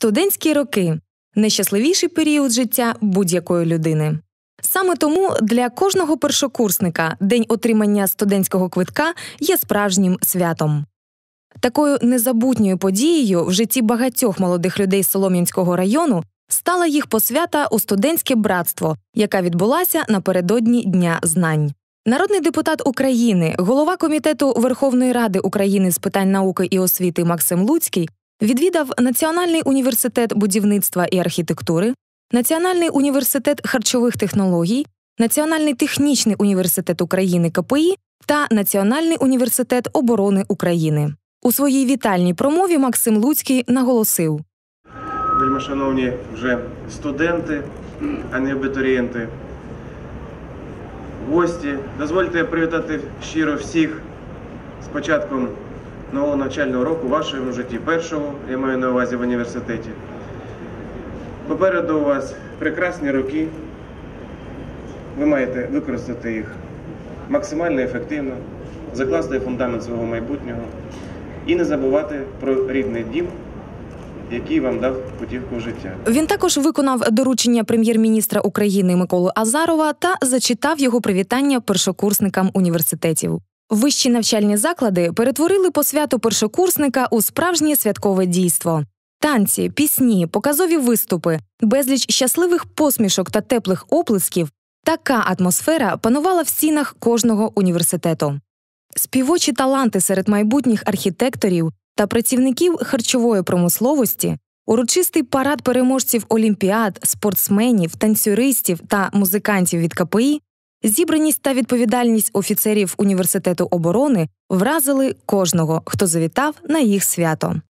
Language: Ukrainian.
Студентські роки найщасливіший період життя будь-якої людини. Саме тому для кожного першокурсника день отримання студентського квитка є справжнім святом. Такою незабутньою подією в житті багатьох молодих людей Солом'янського району стала їх посвята у студентське братство, яка відбулася напередодні Дня знань. Народний депутат України, голова комітету Верховної Ради України з питань науки і освіти Максим Луцький відвідав Національний університет будівництва і архітектури, Національний університет харчових технологій, Національний технічний університет України КПІ та Національний університет оборони України. У своїй вітальній промові Максим Луцький наголосив: Вельмишановні вже студенти, а не абітурієнти, гості, дозвольте привітати щиро всіх з початком нового навчального року в вашому житті, першого, я маю на увазі в університеті. Попереду у вас прекрасні роки. Ви маєте використати їх максимально ефективно, закласти фундамент свого майбутнього і не забувати про рідний дім, який вам дав путівку життя. Він також виконав доручення прем'єр-міністра України Миколи Азарова та зачитав його привітання першокурсникам університетів. Вищі навчальні заклади перетворили посвяту першокурсника у справжнє святкове дійство. Танці, пісні, показові виступи, безліч щасливих посмішок та теплих оплесків. Така атмосфера панувала в стінах кожного університету. Співочі таланти серед майбутніх архітекторів та працівників харчової промисловості, урочистий парад переможців олімпіад, спортсменів, танцюристів та музикантів від КПІ, зібраність та відповідальність офіцерів університету оборони вразили кожного, хто завітав на їх свято.